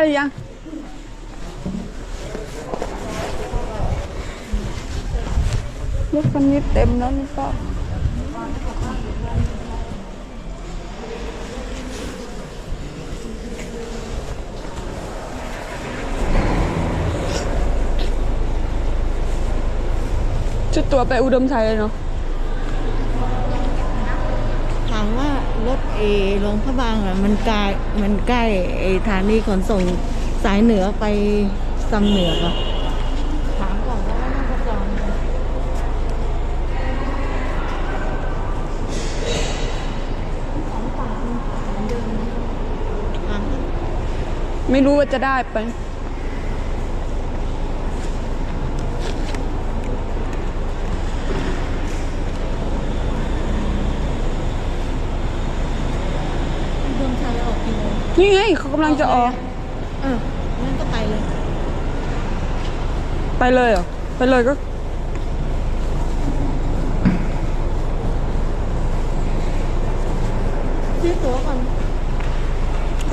ได้หรือยัง รถคันนี้เต็มแล้วนี่ป้าชุดตัวไปอุดมชัยเลยเนาะ ถามว่า รถเอหลวงพระบางอะมันไกลมันใกล้ไอสถานีขนส่งสายเหนือไปซำเหนืออะถามก่อนว่าน่าจะจองไหมถามไม่รู้ว่าจะได้ไป ดวงชัยออกกี่โมง นี่ไงเขากำลังจะออกเอองั้นก็ไปเลย ไปเลยเหรอ ไปเลยก็ ซื้อตั๋วก่อน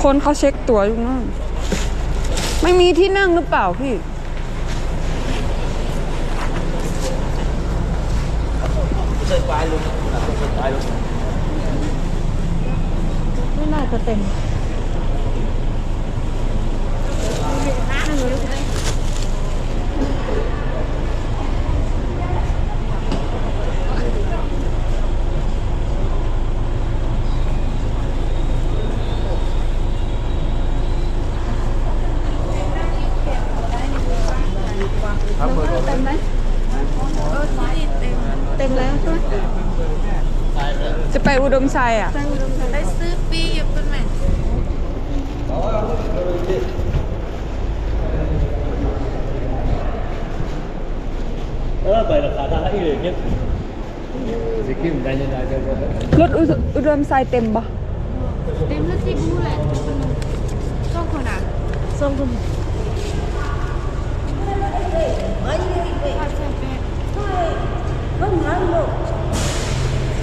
คนเขาเช็คตั๋วอยู่นั่นไม่มีที่นั่งหรือเปล่าพี่ไม่น่าจะเต็มเต็มไหมเต็มแล้วใช่ไหม จะไปอุดมชัยอะได้ซื้อปีอยู่เป็นแม่ đó vậy là khả năng là ít nhất thì kim đại nhân đại cho รถอุดอุดมชัยเต็มปะเต็มแล้วที่บูแหละช่องคนอะส่งคุณพาเซเปซื้อปีแล้วแม่แล้วก็มาดึงเต็มเลยอุดมชัยสองคนเท่าไหร่คนนึงแสนเก้าแสนเก้าอะตุ๊กตาอ่าแสนเก้าชุดเท่าไหร่ชุดเท่าถ้าป้าเต็มบุญเถื่อเต็มเสริมหรือว่าเต็มเ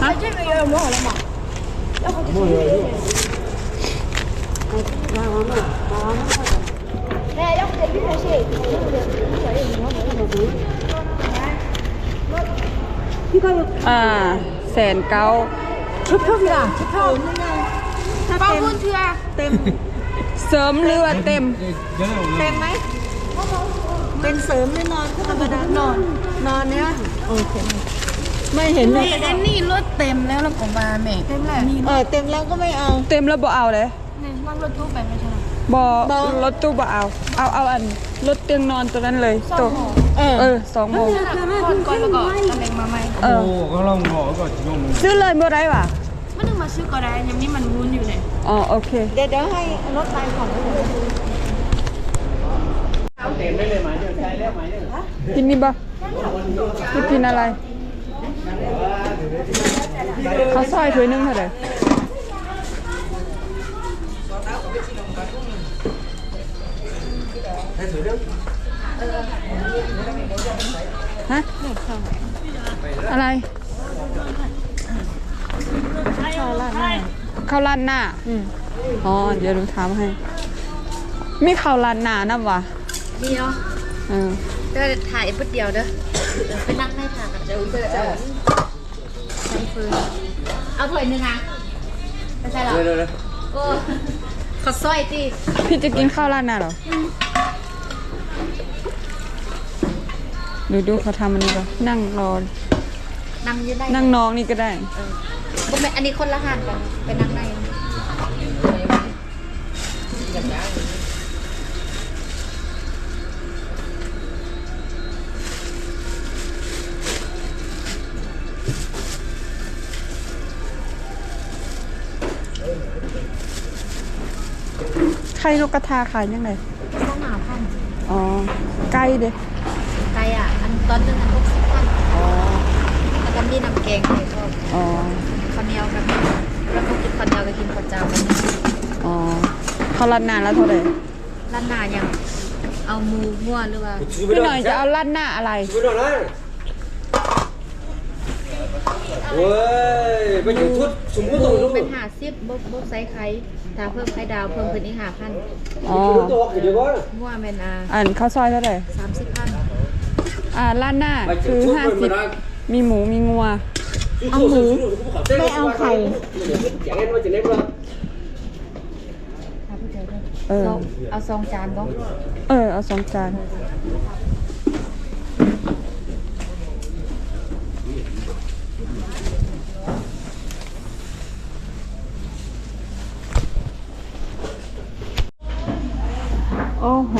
好，这个要摸好了吗？要不就哎，要不就一块钱，要不就一块钱，摸摸摸摸。À, sèn cao Chúc phúc là chúc phúc Bao buôn chưa? Tem Sớm lừa tem Tem mấy? ป็นเสริมหรือนอนธรรมดานอน นอนเนี้ยโอเค ไม่เห็นเลยนี่อันนี้รถเต็มแล้วแล้วก็มาแม่เต็มแล้วนี่เออเต็มแล้วก็ไม่เอา เต็มแล้วบ่เอาเลยนี่ว่างรถตู้ไปไม่ใช่หรอบ่บ่ รถตู้บ่เอา เอาเอาอันรถเตียงนอนตัวนั้นเลยตัวเออเออสองโมงก่อนก่อนแล้วก็อะไรมาใหม่เออ có lòng ngỏ có chỉ mong ซื้อเลยบ่ได้ป่ะมันนึงมาซื้อก็ได้ยังนี่มันวุ้นอยู่เลยอ๋อโอเค เดี๋ยวเดี๋ยวให้รถไปก่อน กินนี่บ่พี่กินอะไรข้าวซอยถ้วยหนึงเท่าไหร่ฮะอะไรข้าวราดหน้าข้าวราดหน้าอืมอ๋อเดี๋ยวหนูถามให้ มีข้าวราดหน้านะวะ เดียวเออเดี๋ยวถ่ายพุดเดียวเด้อไปนั่งให้ถ่ายกับเจ้าเจ้าใช้ฟืนเอาถ้วยหนึ่งอะไม่ใช่หรอ đây đây đây โอ้ขอสร้อยตีพี่จะกินข้าวราดหน้าเหรอดูดูเขาทำอันนี้ก่อนนั่งรอนั่งอยืนได้นั่งน้องนี่ก็ได้บ่แม่นอันนี้คนละหันกันไปนั่งใน ข่นกกระทาขายยังไงสองหาพันอ๋อ ไก่เด้ไก่อะ อันตอนหนึงอันหกสิบพันอ๋อแล้วก็มีน้ำแกงเลยก็อ๋อข้าวเหนียวกับแล้วก็กินข้าวเหนียวก็กินข้าวเจ้ากันอ๋อเขารัดหน้าแล้วเท่าไหร่ร้านหน้ายังเอาหมูมั่วหรือว่าพี่หน่อยจะเอารัดหน้าอะไร Chú nào đấy? Ôi, bây giờ thuốc súng ห có มู rồi เป็น đúng หาซิบบกบกไซส์ไข่ถ้าเพิ่มไข่ดาวเพิ่มขึ้นอีกหาพันอ๋อ Chú to thì được quá. มั่วเป็นอ่าอันข้าวซอยเท่าไหร่สามสิบพันอ่าร้านหน้า Mày คือ chịu thuốc ห้า rồi สิ mà บ đang. มีหมูมีงัว Chú Ăn thuốc hử. rồi, chú cũng không thấy Mày nó ăn qua khẩy. đâu. Chẳng em nó chỉ ném ra. ถ้าผู้เจอด้วยเออซองเอาซองจานก็เออเอาสองจาน โอ้โห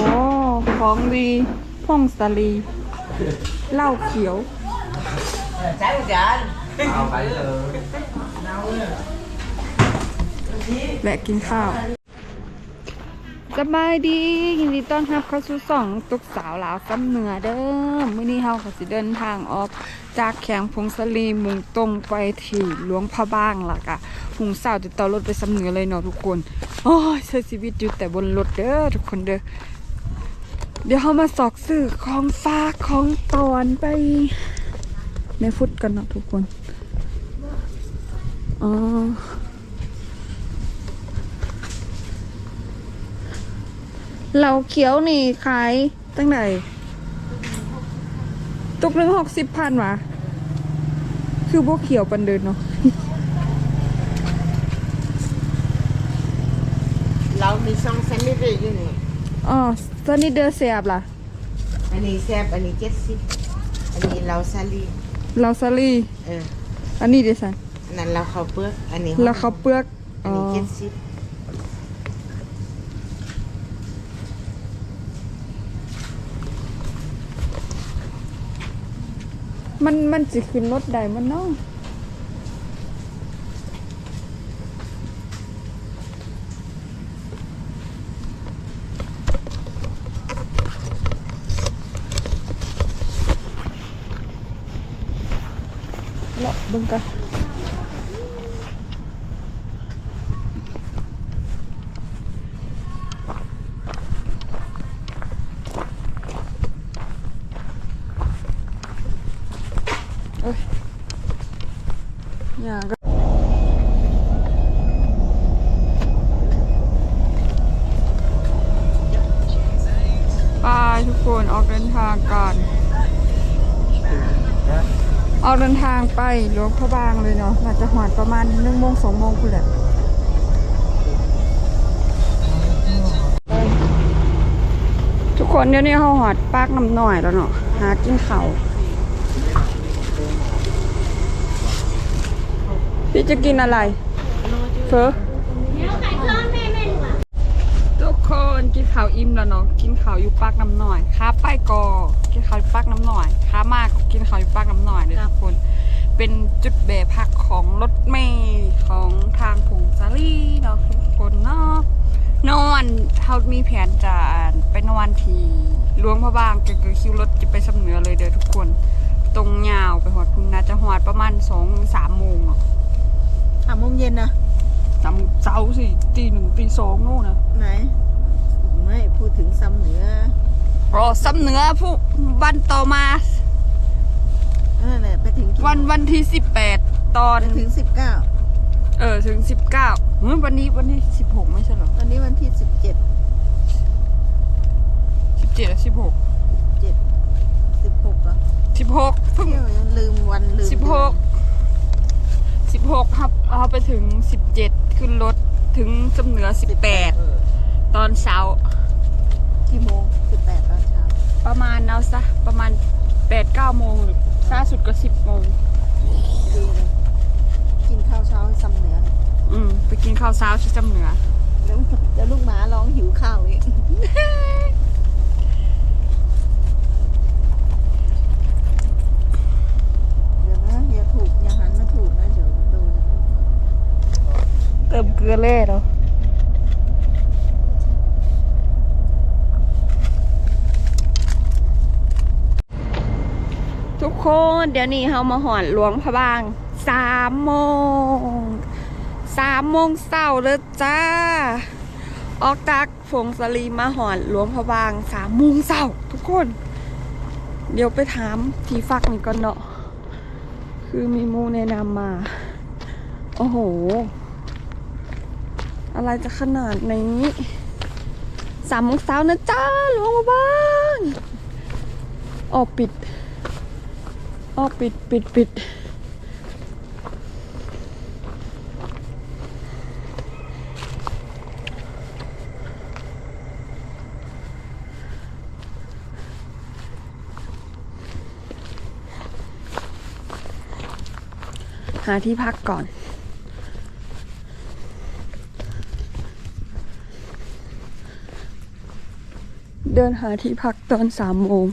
ของดีพงสลีเหล้าเขียวและกินข้าวสบายดียินดีต้อนรับเข้าสู่สองตุกสาวลาวกำเหนือเด้อมื้อนี้เฮาก็สิเดินทางออกจากแขงพงสลีมุ่งตรงไปที่หลวงพระบางล่ะกะหุงสาวติดต่อรถไปสำเหนือเลยเนาะทุกคน โอ้ยใช้ชีวิตอยู่แต่บนรถเด้อทุกคนเด้อ เดี๋ยวเฮามาสอกสื่อของฝากของตอนไปในฟุตกันเนาะทุกคน อ๋อเหล่าเขียวนี่ขายตั้งไหนตุกหนึ่งหกสิบพันวะคือพวกเขียวปันเดินเนาะเรามีซองแซนด์วิชอยู่นี่อ๋อ ตอนนี้เดอเสียบล่ะ อันนี้แซบอันนี้เจ็ดสิบอันนี้เราซาลีเราซาลี่เอออันนี้เดซันอันนั้นเราข้าวเปลือกอันนี้เราเขาวเปลือกอันอ๋อนี้เจ็ดสิบมันมันจะขึ้นรถใดมันเนาะเลาะเบิ่งกันอย่างก็ นทางไปหลวงพระบางเลยเนาะน่าจะหอดประมาณหนึ่งโมงสองโมงคุณแหละทุกคนเดี๋ยวนี้เขาหอดปากน้ำหน่อยแล้วเนาะหากินเขาวพี่จะกินอะไร เฟอทุกคนกินข้าวอิ่มแล้วเนาะกินข้าวอยู่ปากน้ำหน่อยค้าไปกอกินข้าวอยู่ปากน้ำหน่อยค้ามากกินข้าวอยู่ปากน้ำหน่อยเด้อทุกคน เป็นจุดแบะพักของรถเมย์ของทางผงซาลีเนาะทุกคนเนาะนอนเขามีแผนจะไปนอนที่หลวงพระบางก็คือคิวรถจะไปสำเหนือเลยเด้อทุกคน ตรงยาวไปหอดพุ่นน่าจะหอดประมาณสองสามโมงอะสามโมงเย็นนะสามเช้าสิตีหนึ่งตีสองโน่นนะไหน ไม่พูดถึงซ้ำเหนือรอสำเหนือผู้วันต่อมา นั่นแหละไปถึงกี่วันวันที่สิบแปดตอน ไปถึงสิบเก้าเออถึงสิบเก้าเฮ้ยวันนี้วันที่สิบหกไม่ใช่เหรอวันนี้วันที่สิบเจ็ดสิบเจ็ดสิบหกเจ็ดสิบหกเหรอสิบหกเพิ่งเที่ยวยังลืมวันลืมสิบหกสิบหกครับเอาไปถึงสิบเจ็ดขึ้นรถถึงสำเหนือสิบแปดตอนเช้ากี่โมงสิบแปดตอนเช้า ประมาณเอาซะประมาณแปดเก้าโมงหรือ ช้าสุดก็สิบโมงดีเลยกินข้าวเช้าให้ซ้ำเหนืออืม ไปกินข้าวเช้าที่สำเหนือ แล้วแล้วลูกหมาร้องหิวข้าวอีกเดี๋ยวนะอย่าถูกอย่าหันมาถูกนะเดี๋ยวโดน เติมเกลือเล่เนาะ คนเดี๋ยวนี้เฮามาหอนหลวงพระบางสามโมงสามโมงเศร้าเลยจ้า ออกจากฝงสลีมาหอนหลวงพระบางสามโมงเศร้าทุกคน เดี๋ยวไปถามทีฟักนี่ก่อนเนาะคือมีมูแนะนำมา โอ้โห อะไรจะขนาดนี้สามโมงเช้านะจ้าหลวงพระบางออกปิด ออปิดปิดปิดหาที่พักก่อน เดินหาที่พักตอนสามโมง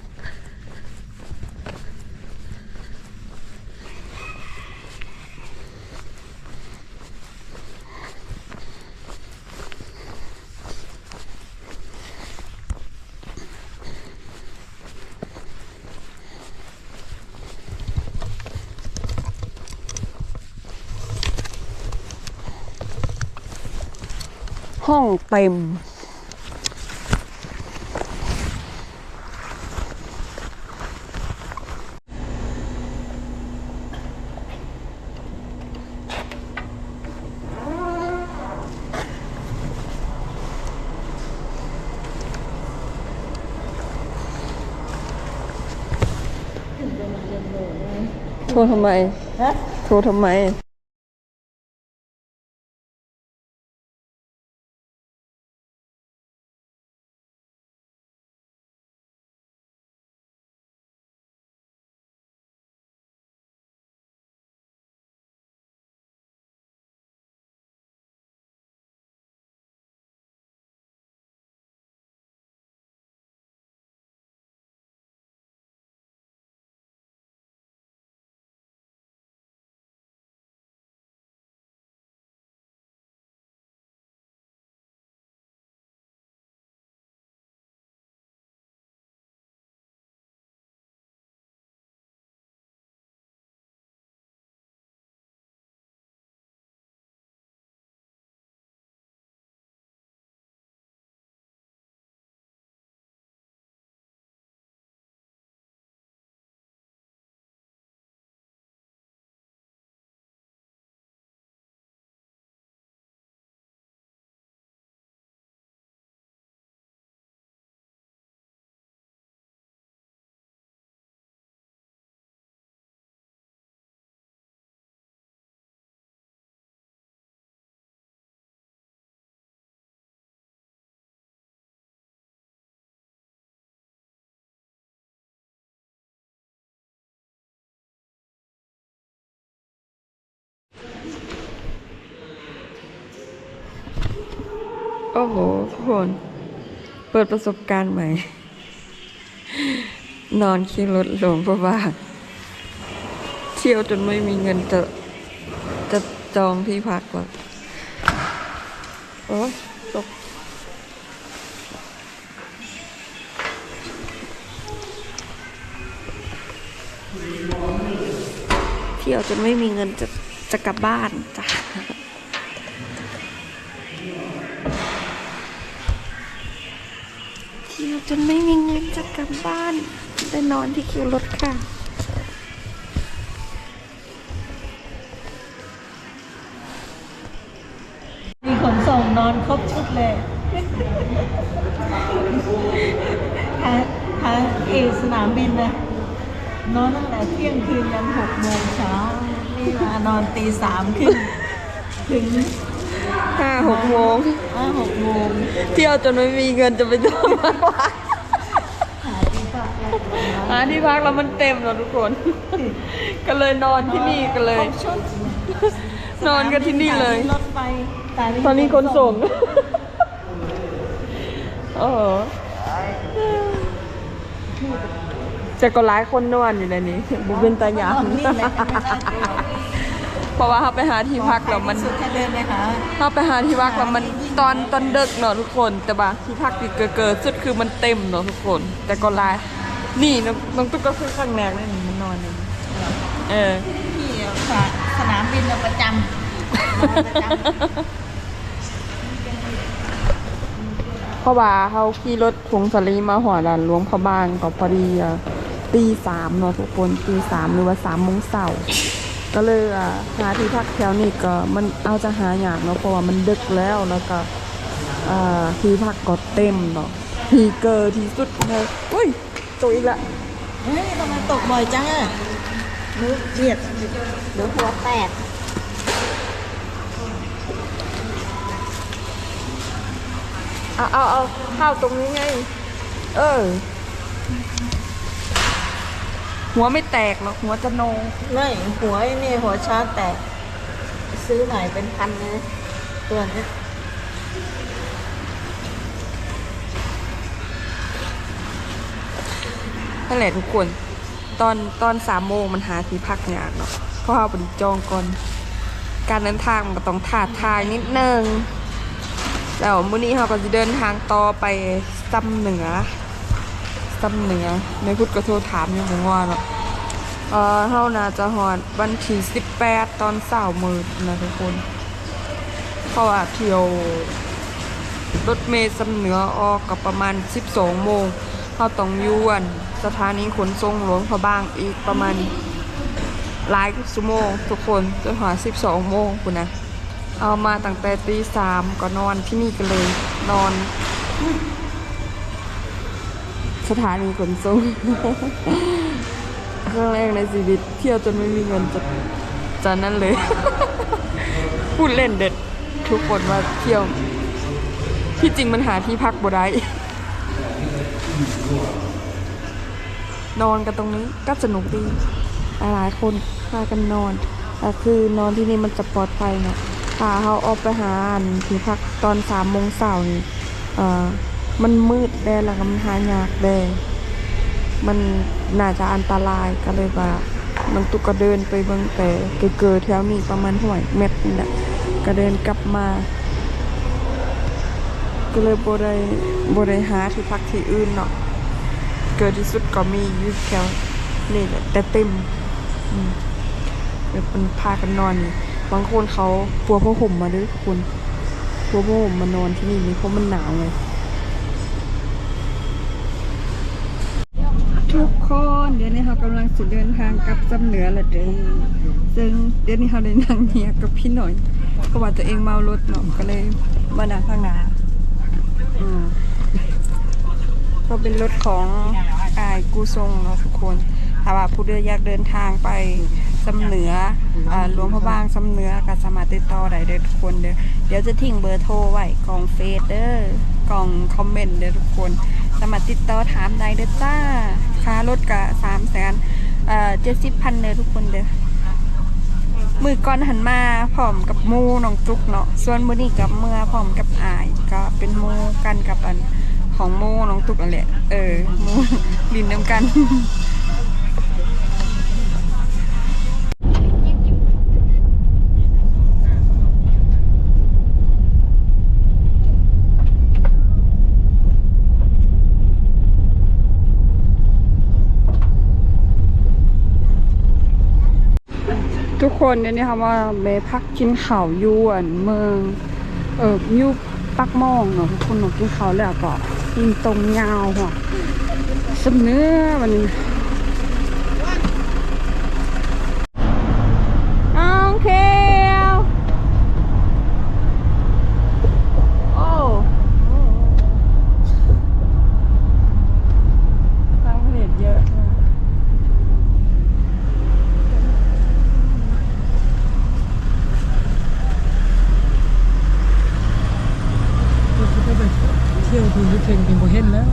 ห้องเต็ม โทรทำไม โทรทำไม โอ้โหทุกคน เปิดประสบการณ์ใหม่ นอนขี่รถหลวงพราะบาเที่ยวจนไม่มีเงินจะจะจองที่พักแล้วโอ้ยตกเที่ยวจนไม่มีเงินจะจะกลับบ้านจ้ะ จนไม่มีเงินจะกลับบ้านได้นอนที่คิวรถค่ะ มีขนส่งนอนครบชุดเลยทางทางเอสนามบินนะนอนตั้งแต่เที่ยงคืนยันหกโมงเช้านี่มานอนตีสามขึ้นถึง ห้าหกโมงห้าหกโมงเที่ยวจนไม่มีเงินจะไปจองมาวัดหาที่พักได้หาที่พักแล้วมันเต็มแล้วทุกคน ก็เลยนอนที่นี่กันเลย นอนกันที่นี่เลย รถไฟตอนนี้คนส่งโอ้จะก็หลายคนนอนอยู่ในนี้บุเป็นตาหยาอ๋ เพราะว่าเขาไปหาที่พักแล้วมันสุดแค่เดินไปหาเข้าไปหาที่พักแล้วมันตอนตอนเดึกเนาะทุกคนแต่บางที่พักที่เกิดเกิดสุดคือมันเต็มเนาะทุกคน แต่ก็หลายนี่น้องน้องตุ๊กก็คือข้างแรกเลยนี่มันนอนอยู่นี่เออที่ฝากสนามบินน่ะประจำมาประจำเพราะว่าเขาขี่รถผงสลีมาหอด่านหลวงพระบางก็พอดีอะตีสามเนาะทุกคนตีสามหรือว่าสามโมงเช้า ก็เลยอะหาที่พักแถวนี้ก็มันเอาจะหาอยากเนาะเพราะว่ามันดึกแล้วแล้วก็อ่าที่พักก็เต็มเนาะที่เกอที่สุดเลยอุ้ยตัวอีกละเฮ้ยทำไมตกบ่อยจังอะนึกเบียดเดี๋ยวหัวแตกเอาเอาเอาเข้าตรงนี้ไง เออ หัวไม่แตกหรอกหัวจะโนไม่หัวไอ้นี่หัวชาร์จแตก ซื้อใหม่เป็นพันเลยตัวเนี้ยนั่นแหละทุกคน ตอนตอนสามโมงมันหาที่พักยากเนาะเพราะเราไปจองก่อน การเดินทางมันก็ต้องท้าทายนิดนึงแล้วมื้อนี้เราก็จะเดินทางต่อไปซ้ำเหนือ ซ้ำเหนือในพุทธก็โทรถามอยู่ผมว่าเนาะเออเฮาน่าจะฮอดวันที่18ตอนเช้ามื้อนะทุกคนเพราะว่าเที่ยวรถเมล์สำเหนือออกกับประมาณ12โมงเขาต้องยวนสถานีขนส่งหลวงพระบางอีกประมาณหลายชั่วโมงทุกคนจนหา12โมงคุณนะเอามาตั้งแต่ตีสามก็นอนที่นี่กันเลยนอน สถานีขนส่งครั้งแรกในชีวิต เที่ยวจนไม่มีเงินจะจะนั่นเลย พูดเล่นเด็ด ทุกคนว่าเที่ยว ที่จริงมันหาที่พักบ่ได้นอนกันตรงนี้ก็สนุกดีหลายคนพากันนอนแต่คือนอนที่นี่มันจะปลอดภัยเนาะพาเขาออกไปหาอันที่พักตอนสามโมงเช้านี่เอ่อ มันมืดแดแล้วก็มันหายากแดมันน่าจะอันตรายก็เลยว่ามันตุกก็เดินไปเบิ่งแต่เกิดแถวนี้ประมาณห่วยเม็ดนี่แหละก็เดินกลับมา ก็เลยบ่ได้บได้หาที่พักที่อื่นเนาะเกิดที่สุดก็มีอยู่แถวนี่แหละแต่เต็มอืมเดี๋ยวเป็นพากันนอนบางคนเขาปัวผ้าห่มมาด้วยทุกคนปัวผ้าห่มมานอนที่นี่นี่เพราะมันหนาวไง ทุกคนเดี๋ยวนี้เรากำลังจะเดินทางกลับจำเหนือละเด้อซึ่งเดี๋ยวนี้เราได้นั่งเฮียกับพี่หน่อยเพราะว่าตัวเองเมารถเนาะก็เลยมานั่งข้างนาอืมก็เป็นรถของอายกูทรงเนาะทุกคนถ้าว่าผู้เดินอยากเดินทางไปสำเหนืออ่าหลวงพระบางสำเหนือก็สามารถติดต่อได้เด้อทุกคนเด้อเดี๋ยวจะทิ้งเบอร์โทรไว้กล่องเฟซเด้อกล่องคอมเมนต์เด้อทุกคน สามารถติดต่อถามได้เด้อจ้า ค่ารถก็สามแสนเอ่อเจ็ดสิบพันเลยทุกคนเด้อมือก่อนหันมาผอมกับมูน้องจุกเนาะส่วนมือนี้กับเมื่อผอมกับอายก็เป็นมูกันกับอันของมูน้องจุกอันแหละเออมูลินน้ำกัน ทุกคนเนี่ยนี้ค่ะว่าเบพักกินข่าวยวนเมืองเอออยูปักหมองเนาะทุกคนเนาะกินข้าวแล้วก็กินตรงยาวหัวสมเนื้อมันองเคลโอ้ตั้งผลิตเยอะมาก เที่ยวดูนิดเพ่งเป็นโบเห็นแล้ว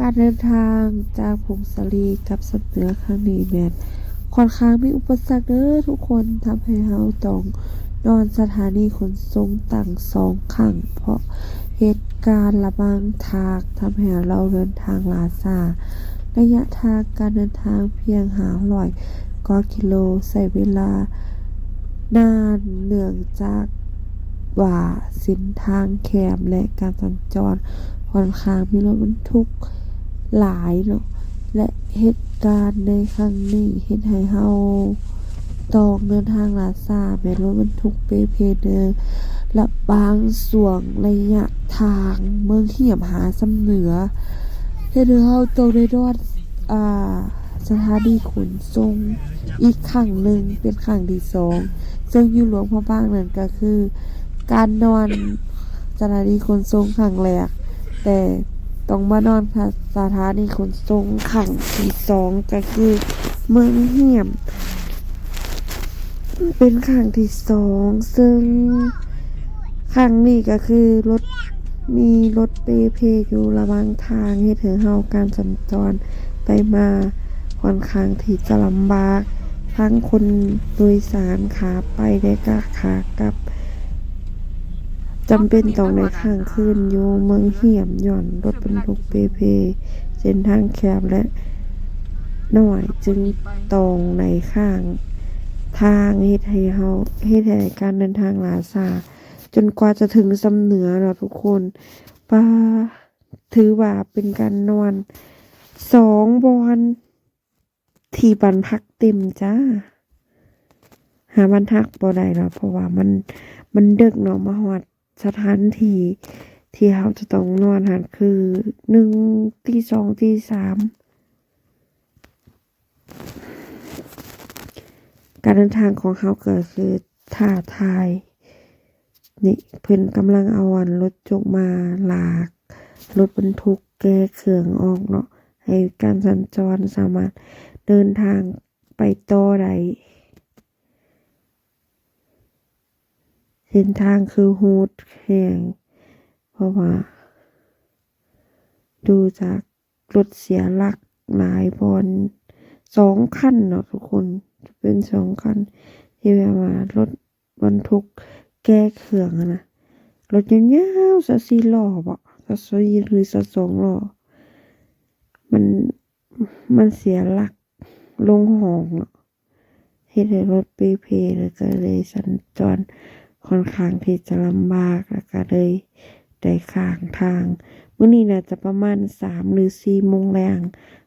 การเดินทางจากผงสาลีกับสำเหนือครั้งนี้แมนค่อนข้างมีอุปสรรคเด้อทุกคนทำให้เราต้องนอนสถานีขนส่งต่างสองครั้งเพราะเหตุการณ์ระบางทางทำให้เราเดินทางลาซาระยะทางการเดินทางเพียงหาร้อยกว่ากิโลใช้เวลานานเนื่องจากว่าส้นทางแคบและการสัญจรค่อนข้างมีรถบรรทุก หลายเนาะและเหตุการณ์ในครั้งนี้เฮ็ดให้เฮาต้องเดินทางลาซาแม้รถบรรทุกเปเพเดอร์และบางส่วนระยะทางเมืองเหียมหาสำเหนือเฮ็ดให้เฮาต้องได้รอดอ่าสถานีขนส่งอีกครั้งหนึ่งเป็นครั้งที่สองซึ่งอยู่หลวงพระบางนั่นก็คือ การนอนสถานีขนส่งครั้งแรกแต่ ต้องมานอนค่ะสถานีขนส่งครั้งที่สองก็คือเมืองเหียม เป็นครั้งที่สองซึ่งครั้งนี้ก็คือรถมีรถเปเพอยู่ระหว่างทางให้ถึงเฮาการสัญจรไปมาค่อนข้างที่จะลำบาก ทั้งคนโดยสารขาไปได้ก็ขากลับ จำเป็นต้องในข้างคืนอยู่เมืองเหี่ยมหย่อนรถบรรทุกเปเพเส้นทางแคบและหน่อยจึงตรงในข้างทางเฮ็ดให้เฮาเฮ็ดให้การเดินทางลาซาจนกว่าจะถึงสำเหนือเนาะทุกคนป้าถือว่าเป็นการนอนสองบอนที่บันพักเต็มจ้า หาบันทักบ่ได้แล้วเพราะว่ามันมันดึกเนาะมาฮอด สถานที่ที่เราจะต้องนอนหันคือหนึ่งตีสองตีสามการเดินทางของเขาเก็คือท่าทายนี่เพิ่อนกำลังเอาอันรถจกมาหลากรถบรรทุกแก้เครื่องออกเนาะให้การสัญจรสามารถเดินทางไปต่อได้ เส้นทางคือฮูดแห่งเพราะว่า ดูจากรถเสียหลักหลายบอนสองคันเนาะทุกคนจะเป็นสองคันที่แบบว่ารถบรรทุกแก้เครื่องอะนะรถยาวๆสักสี่ล้อบ่สักสี่หรือสักสองล้อมันมันเสียหลักลงหองเนาะเฮ็ดให้รถเปเพแล้วก็เลยสัญจร ค่อนข้างที่จะลำบากแล้วก็เลยได้ข้างทางมื้อนี้น่าจะประมาณสามหรือสี่โมงแรง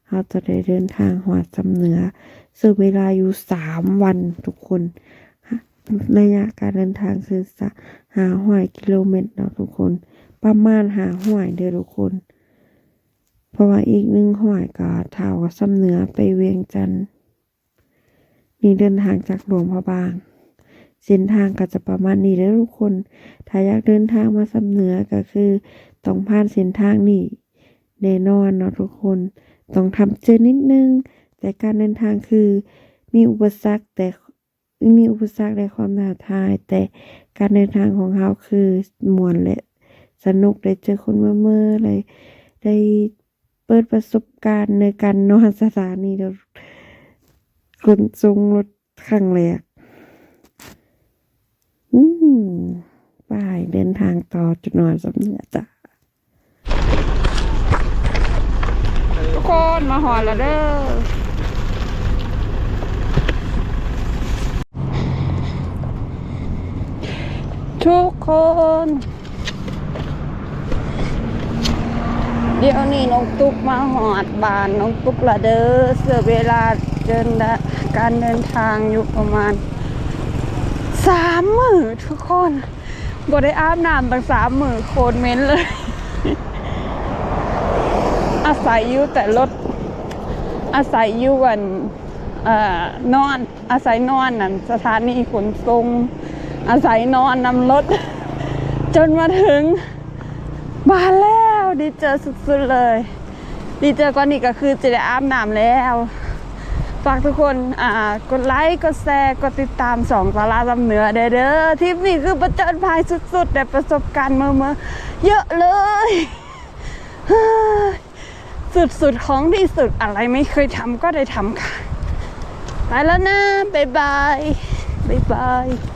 เราจะได้เดินทางหอดสำเหนือซึ่งเวลาอยู่สามวันทุกคนระยะการเดินทางคือสะหาห้อยกิโลเมตรเนาะทุกคน ประมาณหาห้อยเด้อทุกคน เพราะว่าอีกหนึ่งห้อยก็เท่ากับสำเหนือไปเวียงจันทน์นี่เดินทางจากหลวงพระบาง เส้นทางก็จะประมาณนี้เด้อทุกคน ถ้าอยากเดินทางมาสำเหนือก็คือต้องผ่านเส้นทางนี้แน่นอนเนาะทุกคน ต้องทำเจอนิดนึง แต่การเดินทางคือมีอุปสรรคแต่มีอุปสรรคและความท้าทาย แต่การเดินทางของเขาคือมวนและสนุกได้เจอคนเมื่อเมื่อเลยได้เปิดประสบการณ์ในการนอนสถานีรถขนส่งรถครั้งแรก อืมไป้ายเดินทางต่อจุดนอนสำเนียจ้ะทุกคนมาหอแล้วเด้อทุกคน เดี๋ยวนี้น้องตุ๊กมาหอดบานน้องตุ๊กละเด้อเสือเวลาเดินการเดินทางอยู่ประมาณ สามมือทุกคนบ่ได้อาบน้ำตั้งสามมือโคตรเม้นเลย อาศัยอยู่แต่รถอาศัยอยู่กันอนอน อาศัยนอนนั่นสถานีขนส่งอาศัยนอนนำรถ จนมาถึงบ้านแล้ว ดีเจอสุดๆเลย ดีเจอกว่านี้ก็คือจะได้อาบน้ำแล้ว ฝากทุกคนอ่ากดไลค์กดแชร์กดติดตามสองสาราลำเหนือเด้อเด้อทริปนี้คือประจนภัยสุดๆแต่ประสบการณ์เมื่อเมื่อเยอะเลย สุดๆของที่สุดอะไรไม่เคยทำก็ได้ทำค่ะ ไปแล้วนะ บ๊ายบาย บ๊ายบาย